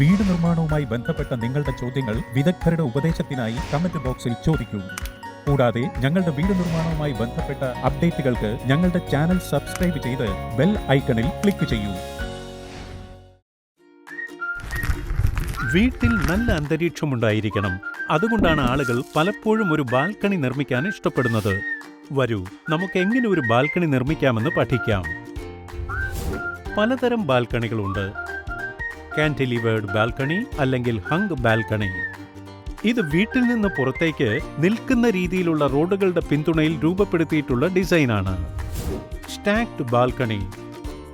വീട് നിർമ്മാണവുമായി ബന്ധപ്പെട്ട നിങ്ങളുടെ ചോദ്യങ്ങൾ വിദഗ്ധരുടെ ഉപദേശത്തിനായി കമന്റ് ബോക്സിൽ ചോദിക്കൂ. കൂടാതെ ഞങ്ങളുടെ വീട് നിർമ്മാണവുമായി ബന്ധപ്പെട്ട അപ്ഡേറ്റുകൾക്ക് ഞങ്ങളുടെ ചാനൽ സബ്സ്ക്രൈബ് ചെയ്ത് ബെൽ ഐക്കണിൽ ക്ലിക്ക് ചെയ്യൂ. വീട്ടിൽ നല്ല അന്തരീക്ഷമുണ്ടായിരിക്കണം. അതുകൊണ്ടാണ് ആളുകൾ പലപ്പോഴും ഒരു ബാൽക്കണി നിർമ്മിക്കാൻ ഇഷ്ടപ്പെടുന്നത്. വരൂ നമുക്ക് എങ്ങനെ ഒരു ബാൽക്കണി നിർമ്മിക്കാമെന്ന് പഠിക്കാം. പലതരം ബാൽക്കണികളുണ്ട്. കാന്റിലിവേർഡ് ബാൽക്കണി അല്ലെങ്കിൽ ഹങ് ബാൽക്കണി ഇത് വീട്ടിൽ നിന്ന് പുറത്തേക്ക് നിൽക്കുന്ന രീതിയിലുള്ള റോഡുകളുടെ പിന്തുണയിൽ രൂപപ്പെടുത്തിയിട്ടുള്ള ഡിസൈനാണ്. സ്റ്റാക്ഡ് ബാൽക്കണി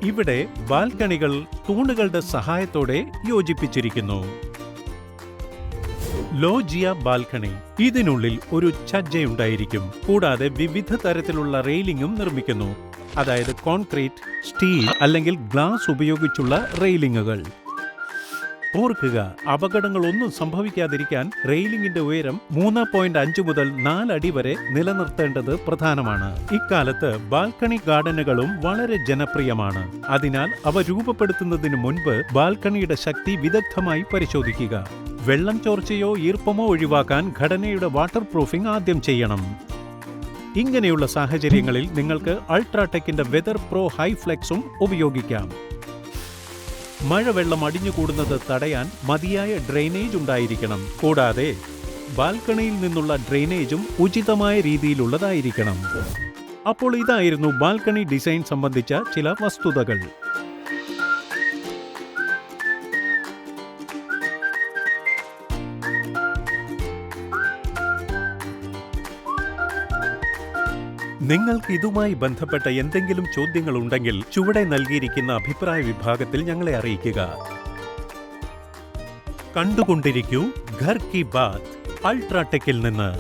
ഇവിടെ ബാൽക്കണികൾ തൂണുകളുടെ സഹായത്തോടെ യോജിപ്പിച്ചിരിക്കുന്നു. ലോജിയ ബാൽക്കണി ഇതിനുള്ളിൽ ഒരു ഛജ്ജയുണ്ടായിരിക്കും കൂടാതെ വിവിധ തരത്തിലുള്ള റെയിലിംഗും നിർമ്മിക്കുന്നു. അതായത് കോൺക്രീറ്റ് സ്റ്റീൽ അല്ലെങ്കിൽ ഗ്ലാസ് ഉപയോഗിച്ചുള്ള റെയിലിംഗുകൾ ഓർക്കുക അപകടങ്ങളൊന്നും സംഭവിക്കാതിരിക്കാൻ റെയിലിംഗിന്റെ ഉയരം മൂന്ന് പോയിന്റ് അഞ്ച് മുതൽ നാല് അടി വരെ നിലനിർത്തേണ്ടത് പ്രധാനമാണ്. ഇക്കാലത്ത് ബാൽക്കണി ഗാർഡനുകളും വളരെ ജനപ്രിയമാണ്. അതിനാൽ അവ രൂപപ്പെടുത്തുന്നതിന് മുൻപ് ബാൽക്കണിയുടെ ശക്തി വിദഗ്ധമായി പരിശോധിക്കുക. വെള്ളം ചോർച്ചയോ ഈർപ്പമോ ഒഴിവാക്കാൻ ഘടനയുടെ വാട്ടർ പ്രൂഫിംഗ് ആദ്യം ചെയ്യണം. ഇങ്ങനെയുള്ള സാഹചര്യങ്ങളിൽ നിങ്ങൾക്ക് അൾട്രാടെക്കിന്റെ വെതർ പ്രോ ഹൈ ഫ്ലെക്സും ഉപയോഗിക്കാം. മഴവെള്ളം അടിഞ്ഞുകൂടുന്നത് തടയാൻ മതിയായ ഡ്രെയിനേജ് ഉണ്ടായിരിക്കണം. കൂടാതെ ബാൽക്കണിയിൽ നിന്നുള്ള ഡ്രെയിനേജും ഉചിതമായ രീതിയിലുള്ളതായിരിക്കണം. അപ്പോൾ ഇതായിരുന്നു ബാൽക്കണി ഡിസൈൻ സംബന്ധിച്ച ചില വസ്തുതകൾ. നിങ്ങൾക്ക് ഇതുമായി ബന്ധപ്പെട്ട എന്തെങ്കിലും ചോദ്യങ്ങൾ ഉണ്ടെങ്കിൽ ചുവടെ നൽകിയിരിക്കുന്ന അഭിപ്രായ വിഭാഗത്തിൽ ഞങ്ങളെ അറിയിക്കുക. കണ്ടുകൊണ്ടിരിക്കൂ ഘർ കി ബാത് അൾട്രാടെക്കിൽ നിന്ന്.